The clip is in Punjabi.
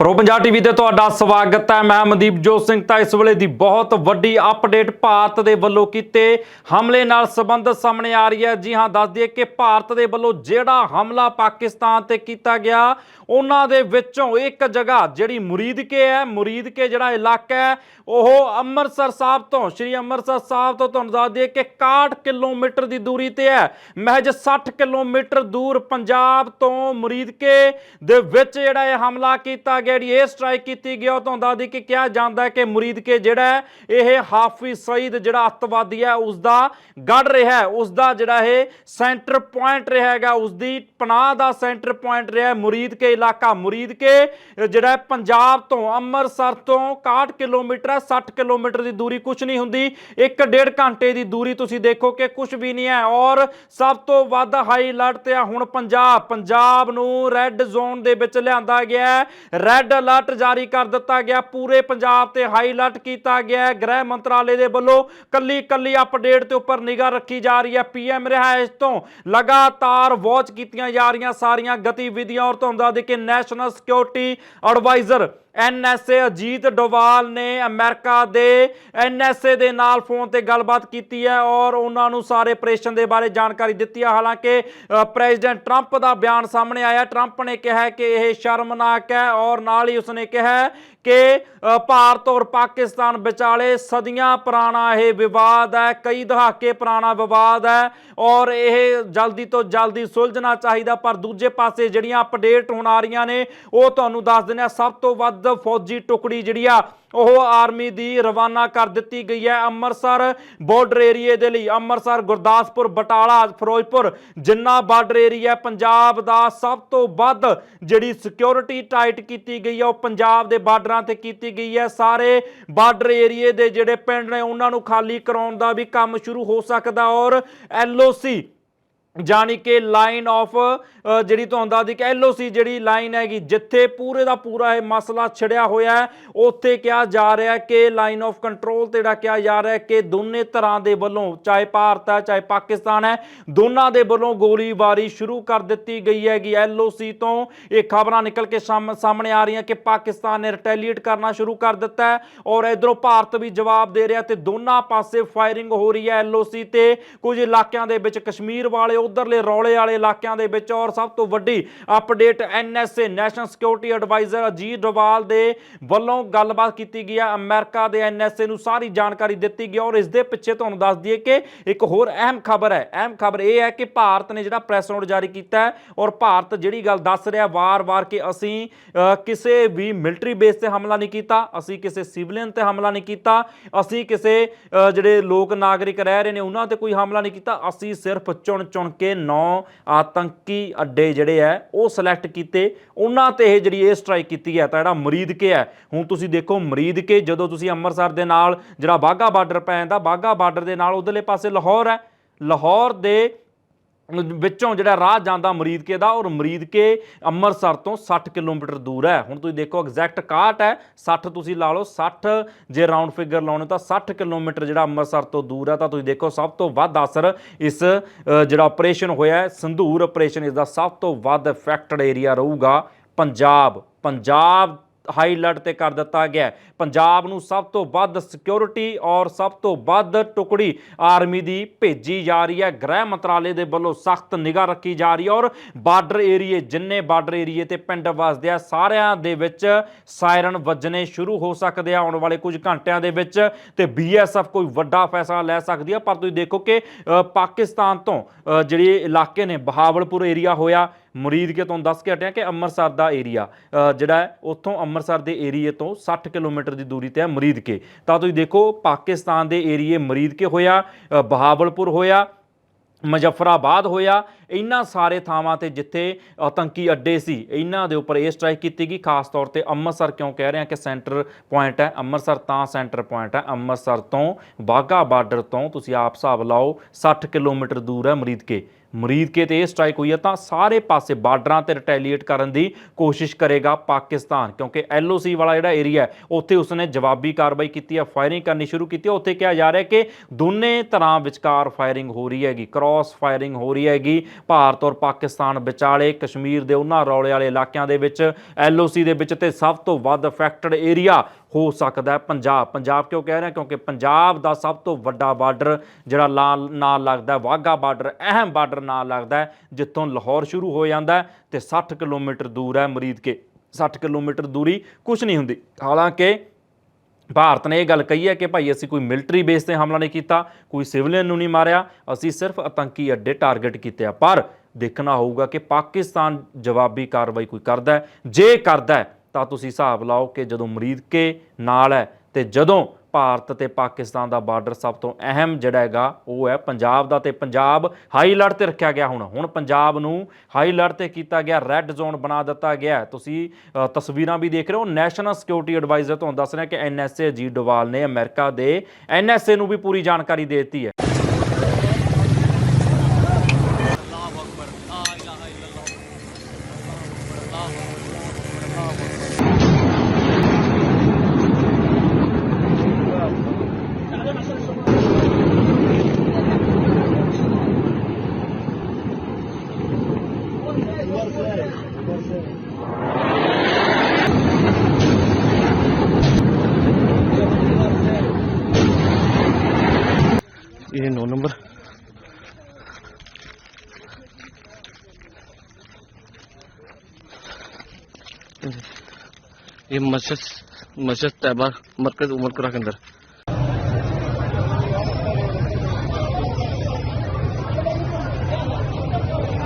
ਪ੍ਰੋ ਪੰਜਾਬ ਟੀਵੀ ਤੇ ਤੁਹਾਡਾ ਸਵਾਗਤ ਹੈ। ਮੈਂ ਮਨਦੀਪ ਜੋਤ ਸਿੰਘ। ਤਾਂ ਇਸ ਵੇਲੇ ਦੀ ਬਹੁਤ ਵੱਡੀ ਅਪਡੇਟ ਭਾਰਤ ਦੇ ਵੱਲੋਂ ਕੀਤੇ ਹਮਲੇ ਨਾਲ ਸੰਬੰਧਿਤ ਸਾਹਮਣੇ ਆ ਰਹੀ ਹੈ। ਜੀ ਹਾਂ, ਦੱਸ ਦਈਏ ਕਿ ਭਾਰਤ ਦੇ ਵੱਲੋਂ ਜਿਹੜਾ ਹਮਲਾ ਪਾਕਿਸਤਾਨ ਤੇ ਕੀਤਾ ਗਿਆ, ਉਹਨਾਂ ਦੇ ਵਿੱਚੋਂ ਇੱਕ ਜਗ੍ਹਾ ਜਿਹੜੀ ਮੁਰੀਦਕੇ ਹੈ ਮੁਰੀਦਕੇ ਜਿਹੜਾ ਇਲਾਕਾ ਹੈ, ਉਹ ਅੰਮ੍ਰਿਤਸਰ ਸਾਹਿਬ ਤੋਂ, ਸ਼੍ਰੀ ਅੰਮ੍ਰਿਤਸਰ ਸਾਹਿਬ ਤੋਂ ਤੁਹਾਨੂੰ ਦੱਸ ਦਈਏ ਕਿ 61 ਕਿਲੋਮੀਟਰ ਦੀ ਦੂਰੀ ਤੇ ਹੈ। ਮਹਿਜ 60 ਕਿਲੋਮੀਟਰ ਦੂਰ ਪੰਜਾਬ ਤੋਂ ਮੁਰੀਦਕੇ ਦੇ ਵਿੱਚ ਜਿਹੜਾ ਇਹ ਹਮਲਾ ਕੀਤਾ ਗਿਆ ਜਿਹੜੀ ਇਹ ਸਟ੍ਰਾਈਕ ਕੀਤੀ ਗਈ ਉਹ ਤੁਹਾਨੂੰ ਦੱਸ ਕਿ ਕਿਹਾ ਜਾਂਦਾ ਹੈ ਕਿ ਮੁਰੀਦਕੇ ਜਿਹੜਾ ਇਹ ਹਾਫਿਜ਼ ਸਈਦ ਜਿਹੜਾ ਅੱਤਵਾਦੀ ਹੈ ਉਸ ਦਾ ਗੜ ਰਿਹਾ ਹੈ ਉਸ ਦਾ ਜਿਹੜਾ ਇਹ ਸੈਂਟਰ ਪੁਆਇੰਟ ਰਿਹਾ ਹੈਗਾ ਉਸ ਦੀ ਪਨਾਹ ਦਾ ਸੈਂਟਰ ਪੁਆਇੰਟ ਰਿਹਾ ਹੈ ਮੁਰੀਦਕੇ ਇਲਾਕਾ ਮੁਰੀਦਕੇ ਜਿਹੜਾ ਪੰਜਾਬ ਤੋਂ ਅੰਮ੍ਰਿਤਸਰ ਤੋਂ 61 ਕਿਲੋਮੀਟਰ ਹੈ 60 ਕਿਲੋਮੀਟਰ ਦੀ ਦੂਰੀ ਕੁਝ ਨਹੀਂ ਹੁੰਦੀ, ਇੱਕ ਡੇਢ ਘੰਟੇ ਦੀ ਦੂਰੀ ਤੁਸੀਂ ਦੇਖੋ ਕਿ ਕੁਝ ਵੀ ਨਹੀਂ ਹੈ ਔਰ ਸਭ ਤੋਂ ਵੱਧ ਹਾਈ ਅਲਰਟ ਤੇ ਆ ਹੁਣ ਪੰਜਾਬ ਪੰਜਾਬ ਨੂੰ ਰੈੱਡ ਜ਼ੋਨ ਦੇ ਵਿੱਚ ਲਿਆਂਦਾ ਗਿਆ ਹੈ ਰੈੱਡ ਅਲਰਟ ਜਾਰੀ ਕਰ ਦਿੱਤਾ ਗਿਆ। ਪੂਰੇ ਪੰਜਾਬ ਤੇ ਹਾਈ ਅਲਰਟ ਕੀਤਾ ਗਿਆ ਗ੍ਰਹਿ ਮੰਤਰਾਲੇ ਦੇ ਵੱਲੋਂ ਕੱਲੀ ਕੱਲੀ ਅਪਡੇਟ ਤੇ ਉੱਪਰ ਨਿਗਾਹ ਰੱਖੀ ਜਾ ਰਹੀ ਹੈ। ਪੀਐਮ ਰਿਹਾਇਸ਼ ਤੋਂ ਲਗਾਤਾਰ ਵਾਚ ਕੀਤੀਆਂ ਜਾ ਰਹੀਆਂ ਸਾਰੀਆਂ ਗਤੀਵਿਧੀਆਂ ਔਰ ਤੁਹਾਨੂੰ ਦੱਸ ਦੇ ਕਿ national security adviser NSA Ajit Doval ਨੇ ਅਮਰੀਕਾ ਦੇ ਐਨਐਸਏ ਦੇ ਨਾਲ ਫੋਨ ਤੇ ਗੱਲਬਾਤ ਕੀਤੀ ਹੈ ਔਰ ਉਹਨਾਂ ਨੂੰ ਸਾਰੇ ਆਪਰੇਸ਼ਨ ਦੇ ਬਾਰੇ ਜਾਣਕਾਰੀ ਦਿੱਤੀ ਹੈ। ਹਾਲਾਂਕਿ ਪ੍ਰੈਜ਼ੀਡੈਂਟ ਟਰੰਪ ਦਾ ਬਿਆਨ ਸਾਹਮਣੇ ਆਇਆ। ਟਰੰਪ ਨੇ ਕਿਹਾ ਕਿ ਇਹ ਸ਼ਰਮਨਾਕ ਹੈ ਔਰ ਨਾਲ ਹੀ ਉਸਨੇ ਕਿਹਾ ਕਿ ਭਾਰਤ ਔਰ ਪਾਕਿਸਤਾਨ ਵਿਚਾਲੇ ਸਦੀਆਂ ਪੁਰਾਣਾ ਇਹ ਵਿਵਾਦ ਹੈ, ਕਈ ਦਹਾਕੇ ਪੁਰਾਣਾ ਵਿਵਾਦ ਹੈ ਔਰ ਇਹ ਜਲਦੀ ਤੋਂ ਜਲਦੀ ਸੁਲਝਣਾ ਚਾਹੀਦਾ। ਪਰ ਦੂਜੇ ਪਾਸੇ ਜਿਹੜੀਆਂ ਅਪਡੇਟ ਹੁਣ ਆ ਰਹੀਆਂ ਨੇ, ਉਹ ਤੁਹਾਨੂੰ ਦੱਸ ਦਿੰਦੇ ਆ ਸਭ ਤੋਂ ਵੱਧ ਫੌਜੀ ਟੁਕੜੀ ਜਿਹੜੀ ਆ, ਉਹ ਆਰਮੀ ਦੀ ਰਵਾਨਾ ਕਰ ਦਿੱਤੀ ਗਈ ਹੈ ਅੰਮ੍ਰਿਤਸਰ ਬਾਰਡਰ ਏਰੀਏ ਦੇ ਲਈ। ਅੰਮ੍ਰਿਤਸਰ, ਗੁਰਦਾਸਪੁਰ, ਬਟਾਲਾ, ਫਿਰੋਜ਼ਪੁਰ ਜਿੰਨਾ ਬਾਰਡਰ ਏਰੀਆ ਪੰਜਾਬ ਦਾ ਸਭ ਤੋਂ ਵੱਧ ਜਿਹੜੀ ਸਿਕਿਉਰਿਟੀ ਟਾਈਟ ਕੀਤੀ ਗਈ ਹੈ, ਉਹ ਪੰਜਾਬ ਦੇ ਬਾਰਡਰਾਂ ਤੇ ਕੀਤੀ ਗਈ ਹੈ। ਸਾਰੇ ਬਾਰਡਰ ਏਰੀਏ ਦੇ ਜਿਹੜੇ ਪਿੰਡ ਨੇ, ਉਹਨਾਂ ਨੂੰ ਖਾਲੀ ਕਰਾਉਣ ਦਾ ਵੀ ਕੰਮ ਸ਼ੁਰੂ ਹੋ ਸਕਦਾ ਔਰ ਐਲਓਸੀ ਜਾਣੀ ਕਿ ਲਾਈਨ ਆਫ ਜਿਹੜੀ ਤੁਹਾਨੂੰ ਦੱਸਦੀ ਕਿ ਐਲਓਸੀ ਜਿਹੜੀ ਲਾਈਨ ਹੈਗੀ, ਜਿੱਥੇ ਪੂਰੇ ਦਾ ਪੂਰਾ ਇਹ ਮਸਲਾ ਛਿੜਿਆ ਹੋਇਆ ਹੈ, ਉੱਥੇ ਕਿਹਾ ਜਾ ਰਿਹਾ ਹੈ ਕਿ ਲਾਈਨ ਆਫ ਕੰਟਰੋਲ ਤੇ ਜਿਹੜਾ ਕਿਹਾ ਜਾ ਰਿਹਾ ਹੈ ਕਿ ਦੋਨੇ ਤਰ੍ਹਾਂ ਦੇ ਵੱਲੋਂ, ਚਾਹੇ ਭਾਰਤ ਹੈ, ਚਾਹੇ ਪਾਕਿਸਤਾਨ ਹੈ, ਦੋਨਾਂ ਦੇ ਵੱਲੋਂ ਗੋਲੀਬਾਰੀ ਸ਼ੁਰੂ ਕਰ ਦਿੱਤੀ ਗਈ ਹੈਗੀ। ਐਲਓਸੀ ਤੋਂ ਇਹ ਖਬਰਾਂ ਨਿਕਲ ਕੇ ਸਾਹਮ- ਸਾਹਮਣੇ ਆ ਰਹੀਆਂ ਕਿ ਪਾਕਿਸਤਾਨ ਨੇ ਰਿਟੈਲੀਏਟ ਕਰਨਾ ਸ਼ੁਰੂ ਕਰ ਦਿੱਤਾ ਹੈ ਔਰ ਇਧਰੋਂ ਭਾਰਤ ਵੀ ਜਵਾਬ ਦੇ ਰਿਹਾ ਤੇ ਦੋਨਾਂ ਪਾਸੇ ਫਾਇਰਿੰਗ ਹੋ ਰਹੀ ਹੈ ਐਲਓਸੀ ਤੇ। ਕੁਝ ਇਲਾਕਿਆਂ ਦੇ ਵਿੱਚ ਕਸ਼ਮੀਰ ਵਾਲੇ ਉਧਰਲੇ ਰੌਲੇ ਵਾਲੇ ਇਲਾਕਿਆਂ ਦੇ ਵਿੱਚ ਔਰ ਸਭ ਤੋਂ ਵੱਡੀ update NSA, national security adviser Ajit Doval ਦੇ ਵੱਲੋਂ ਗੱਲਬਾਤ ਕੀਤੀ ਗਈ ਹੈ। ਅਮਰੀਕਾ ਦੇ ਐਨਐਸਏ ਨੂੰ ਸਾਰੀ ਜਾਣਕਾਰੀ ਦਿੱਤੀ ਗਈ ਔਰ ਇਸ ਦੇ ਪਿੱਛੇ ਤੁਹਾਨੂੰ ਦੱਸ ਦਈਏ ਕਿ ਇੱਕ ਹੋਰ ਅਹਿਮ ਖਬਰ ਹੈ। ਅਹਿਮ ਖਬਰ ਇਹ ਹੈ ਕਿ ਭਾਰਤ ਨੇ ਜਿਹੜਾ ਪ੍ਰੈਸ ਨੋਟ ਜਾਰੀ ਕੀਤਾ ਹੈ ਔਰ ਭਾਰਤ ਜਿਹੜੀ ਗੱਲ ਦੱਸ ਰਿਹਾ ਵਾਰ-ਵਾਰ ਕਿ ਅਸੀਂ ਕਿਸੇ ਵੀ ਮਿਲਟਰੀ ਬੇਸ ਤੇ ਹਮਲਾ ਨਹੀਂ ਕੀਤਾ, ਅਸੀਂ ਕਿਸੇ ਸਿਵਲੀਅਨ ਤੇ ਹਮਲਾ ਨਹੀਂ ਕੀਤਾ, ਅਸੀਂ ਕਿਸੇ ਜਿਹੜੇ ਲੋਕ ਨਾਗਰਿਕ ਰਹਿ ਰਹੇ ਨੇ, ਉਹਨਾਂ ਤੇ ਕੋਈ ਹਮਲਾ ਨਹੀਂ ਕੀਤਾ, ਅਸੀਂ ਸਿਰਫ ਚੁਣ ਚੁਣ ਕੇ ਨੌ ਆਤੰਕੀ ਅੱਡੇ ਜਿਹੜੇ ਆ, ਉਹ ਸਿਲੈਕਟ ਕੀਤੇ। ਉਹਨਾਂ ਤੇ ਇਹ ਜਿਹੜੀ ਇਹ ਸਟ੍ਰਾਈਕ ਕੀਤੀ ਹੈ, ਤਾਂ ਜਿਹੜਾ ਮਰੀਦਕੇ ਹੈ, ਹੁਣ ਤੁਸੀਂ ਦੇਖੋ ਮਰੀਦਕੇ ਜਦੋਂ ਤੁਸੀਂ ਅੰਮ੍ਰਿਤਸਰ ਦੇ ਨਾਲ ਜਿਹੜਾ ਬਾਗਾ ਬਾਰਡਰ ਪੈ ਜਾਂਦਾ ਬਾਗਾ ਬਾਰਡਰ ਦੇ ਨਾਲ ਉਧਰਲੇ ਪਾਸੇ ਲਾਹੌਰ ਹੈ। ਲਾਹੌਰ ਦੇ ਵਿੱਚੋਂ ਜਿਹੜਾ ਰਾਹ ਜਾਂਦਾ ਮਰੀਦਕੇ ਦਾ, ਔਰ ਮਰੀਦਕੇ ਅੰਮ੍ਰਿਤਸਰ ਤੋਂ 60 ਕਿਲੋਮੀਟਰ ਦੂਰ ਹੈ। ਹੁਣ ਤੁਸੀਂ ਦੇਖੋ, ਐਗਜ਼ੈਕਟ 61 ਹੈ 60 ਤੁਸੀਂ ਲਾ ਲਓ 60 ਜੇ ਰਾਉਂਡ ਫਿਗਰ ਲਾਉਣੇ ਤਾਂ 60 ਕਿਲੋਮੀਟਰ ਜਿਹੜਾ ਅੰਮ੍ਰਿਤਸਰ ਤੋਂ ਦੂਰ ਹੈ। ਤਾਂ ਤੁਸੀਂ ਦੇਖੋ, ਸਭ ਤੋਂ ਵੱਧ ਅਸਰ ਇਸ ਜਿਹੜਾ ਆਪਰੇਸ਼ਨ ਹੋਇਆ ਸੰਧੂਰ ਆਪਰੇਸ਼ਨ ਇਸ ਦਾ ਸਭ ਤੋਂ ਵੱਧ ਇਫੈਕਟਡ ਏਰੀਆ ਰਹੂਗਾ ਪੰਜਾਬ। ਪੰਜਾਬ ਹਾਈ ਅਲਰਟ ਤੇ ਕਰ ਦਿੱਤਾ ਗਿਆ ਪੰਜਾਬ ਨੂੰ ਸਭ ਤੋਂ ਵੱਧ ਸਿਕਿਉਰਿਟੀ ਔਰ ਸਭ ਤੋਂ ਵੱਧ ਟੁਕੜੀ ਆਰਮੀ ਦੀ ਭੇਜੀ ਜਾ ਰਹੀ ਹੈ। ਗ੍ਰਹਿ ਮੰਤਰਾਲੇ ਦੇ ਵੱਲੋਂ ਸਖਤ ਨਿਗਾਹ ਰੱਖੀ ਜਾ ਰਹੀ ਹੈ ਔਰ ਬਾਰਡਰ ਏਰੀਏ, ਜਿੰਨੇ ਬਾਰਡਰ ਏਰੀਏ ਤੇ ਪਿੰਡ ਵਸਦੇ ਆ, ਸਾਰਿਆਂ ਦੇ ਵਿੱਚ ਸਾਇਰਨ ਵੱਜਣੇ ਸ਼ੁਰੂ ਹੋ ਸਕਦੇ ਆ ਆਉਣ ਵਾਲੇ ਕੁਝ ਘੰਟਿਆਂ ਦੇ ਵਿੱਚ ਤੇ ਬੀਐਸਐਫ ਕੋਈ ਵੱਡਾ ਫੈਸਲਾ ਲੈ ਸਕਦੀ ਆ। ਪਰ ਤੁਸੀਂ ਦੇਖੋ ਕਿ ਪਾਕਿਸਤਾਨ ਤੋਂ ਜਿਹੜੇ ਇਲਾਕੇ ਨੇ, ਬਹਾਵਲਪੁਰ ਏਰੀਆ ਹੋਇਆ ਮੁਰੀਦ ਕੇ ਤੁਹਾਨੂੰ ਦੱਸ ਕੇ ਹਟਿਆ ਕਿ ਅੰਮ੍ਰਿਤਸਰ ਦਾ ਏਰੀਆ ਜਿਹੜਾ ਹੈ ਉੱਥੋਂ ਅੰਮ੍ਰਿਤਸਰ ਦੇ ਏਰੀਏ ਤੋਂ 60 ਕਿਲੋਮੀਟਰ ਦੀ ਦੂਰੀ ਤੇ ਹੈ ਮੁਰੀਦ ਕੇ। ਤਾਂ ਤੁਸੀਂ ਦੇਖੋ ਪਾਕਿਸਤਾਨ ਦੇ ਏਰੀਏ ਮੁਰੀਦ ਕੇ ਹੋਇਆ ਅ, ਬਹਾਵਲਪੁਰ ਹੋਇਆ ਮੁਜ਼ੱਫਰਾਬਾਦ ਹੋਇਆ ਇਹਨਾਂ ਸਾਰੇ ਥਾਵਾਂ ਤੇ ਜਿੱਥੇ ਆਤੰਕੀ ਅੱਡੇ ਸੀ ਇਹਨਾਂ ਦੇ ਉੱਪਰ ਇਹ ਸਟ੍ਰਾਈਕ ਕੀਤੀ ਗਈ। ਖਾਸ ਤੌਰ ਤੇ ਅੰਮ੍ਰਿਤਸਰ ਕਿਉਂ ਕਹਿ ਰਹੇ ਹਾਂ ਕਿ ਸੈਂਟਰ ਪੁਆਇੰਟ ਹੈ ਅੰਮ੍ਰਿਤਸਰ ਤਾਂ ਸੈਂਟਰ ਪੁਆਇੰਟ ਹੈ। ਅੰਮ੍ਰਿਤਸਰ ਤੋਂ ਬਾਘਾ ਬਾਰਡਰ ਤੋਂ ਤੁਸੀਂ ਆਪ ਹਿਸਾਬ ਲਾਓ 60 ਕਿਲੋਮੀਟਰ ਦੂਰ ਹੈ ਮਰੀਦਕੇ ਮਰੀਦਕੇ ਤੇ ਇਹ ਸਟ੍ਰਾਈਕ ਹੋਈ ਹੈ ਤਾਂ ਸਾਰੇ ਪਾਸੇ ਬਾਰਡਰਾਂ ਤੇ ਰਿਟੈਲੀਏਟ ਕਰਨ ਦੀ ਕੋਸ਼ਿਸ਼ ਕਰੇਗਾ ਪਾਕਿਸਤਾਨ, ਕਿਉਂਕਿ ਐਲਓਸੀ ਵਾਲਾ ਜਿਹੜਾ ਏਰੀਆ ਹੈ, ਉੱਥੇ ਉਸਨੇ ਜਵਾਬੀ ਕਾਰਵਾਈ ਕੀਤੀ ਹੈ ਫਾਇਰਿੰਗ ਕਰਨੀ ਸ਼ੁਰੂ ਕੀਤੀ ਉੱਥੇ ਕਿਹਾ ਜਾ ਰਿਹਾ ਕਿ ਦੋਨੇ ਤਰ੍ਹਾਂ ਵਿਚਕਾਰ ਫਾਇਰਿੰਗ ਹੋ ਰਹੀ ਹੈਗੀ ਕ੍ਰਾਸ ਫਾਇਰਿੰਗ ਹੋ ਰਹੀ ਹੈਗੀ, ਭਾਰਤ ਔਰ ਪਾਕਿਸਤਾਨ ਵਿਚਾਲੇ, ਕਸ਼ਮੀਰ ਦੇ ਉਹਨਾਂ ਰੌਲੇ ਵਾਲੇ ਇਲਾਕਿਆਂ ਦੇ ਵਿੱਚ ਐਲਓਸੀ ਦੇ ਵਿੱਚ ਤੇ ਸਭ ਤੋਂ ਵੱਧ ਅਫੈਕਟਡ ਏਰੀਆ ਹੋ ਸਕਦਾ ਹੈ। ਪੰਜਾਬ ਪੰਜਾਬ ਕਿਉਂ ਕਹਿ ਰਿਹਾ? ਕਿਉਂਕਿ ਪੰਜਾਬ ਦਾ ਸਭ ਤੋਂ ਵੱਡਾ ਬਾਰਡਰ ਜਿਹੜਾ ਲਾਲ ਨਾਲ ਲੱਗਦਾ ਹੈ, ਵਾਹਗਾ ਬਾਰਡਰ, ਅਹਿਮ ਬਾਰਡਰ ਨਾਲ ਲੱਗਦਾ ਹੈ, ਜਿੱਥੋਂ ਲਾਹੌਰ ਸ਼ੁਰੂ ਹੋ ਜਾਂਦਾ ਹੈ ਤੇ 60 ਕਿਲੋਮੀਟਰ ਦੂਰ ਹੈ ਮਰੀਦ ਕੇ। 60 ਕਿਲੋਮੀਟਰ ਦੂਰੀ ਕੁਝ ਨਹੀਂ ਹੁੰਦੀ। ਹਾਲਾਂਕਿ ਭਾਰਤ ਨੇ ਇਹ ਗੱਲ ਕਹੀ ਹੈ ਕਿ ਭਾਈ ਅਸੀਂ ਕੋਈ ਮਿਲਟਰੀ ਬੇਸ ਤੇ ਹਮਲਾ ਨਹੀਂ ਕੀਤਾ, ਕੋਈ ਸਿਵਲੀਅਨ ਨੂੰ ਨਹੀਂ ਮਾਰਿਆ, ਅਸੀਂ ਸਿਰਫ ਆਤੰਕੀ ਅੱਡੇ ਟਾਰਗੇਟ ਕੀਤੇ ਆ। ਪਰ ਦੇਖਣਾ ਹੋਊਗਾ ਕਿ ਪਾਕਿਸਤਾਨ ਜਵਾਬੀ ਕਾਰਵਾਈ ਕੋਈ ਕਰਦਾ ਹੈ। ਜੇ ਕਰਦਾ ਹੈ ਤਾਂ ਤੁਸੀਂ ਹਿਸਾਬ ਲਾਓ ਕਿ ਜਦੋਂ ਮਰੀਦਕੇ ਨਾਲ ਹੈ ਤੇ ਜਦੋਂ ਭਾਰਤ ਤੇ ਪਾਕਿਸਤਾਨ ਦਾ ਬਾਰਡਰ ਸਭ ਤੋਂ ਅਹਿਮ ਜਿਹੜਾ ਹੈਗਾ ਉਹ ਹੈ ਪੰਜਾਬ ਦਾ ਤੇ ਪੰਜਾਬ ਹਾਈ ਅਲਰਟ ਤੇ ਰੱਖਿਆ ਗਿਆ ਹੁਣ। ਹੁਣ ਪੰਜਾਬ ਨੂੰ ਹਾਈ ਅਲਰਟ ਤੇ ਕੀਤਾ ਗਿਆ, ਰੈੱਡ ਜ਼ੋਨ ਬਣਾ ਦਿੱਤਾ ਗਿਆ ਤੁਸੀਂ ਤਸਵੀਰਾਂ ਵੀ ਦੇਖ ਰਹੇ ਹੋ। ਨੈਸ਼ਨਲ ਸਿਕਿਉਰਿਟੀ ਐਡਵਾਈਜ਼ਰ ਤੁਹਾਨੂੰ ਦੱਸ ਰਿਹਾ ਕਿ ਐਨਐਸਏ ਜੀ ਡੋਵਾਲ ਨੇ ਅਮਰੀਕਾ ਦੇ ਐਨਐਸਏ ਨੂੰ ਵੀ ਪੂਰੀ ਜਾਣਕਾਰੀ ਦੇ ਦਿੱਤੀ ਹੈ। ये मस्जिद मस्जिद तैयबा मरकज उमर के अंदर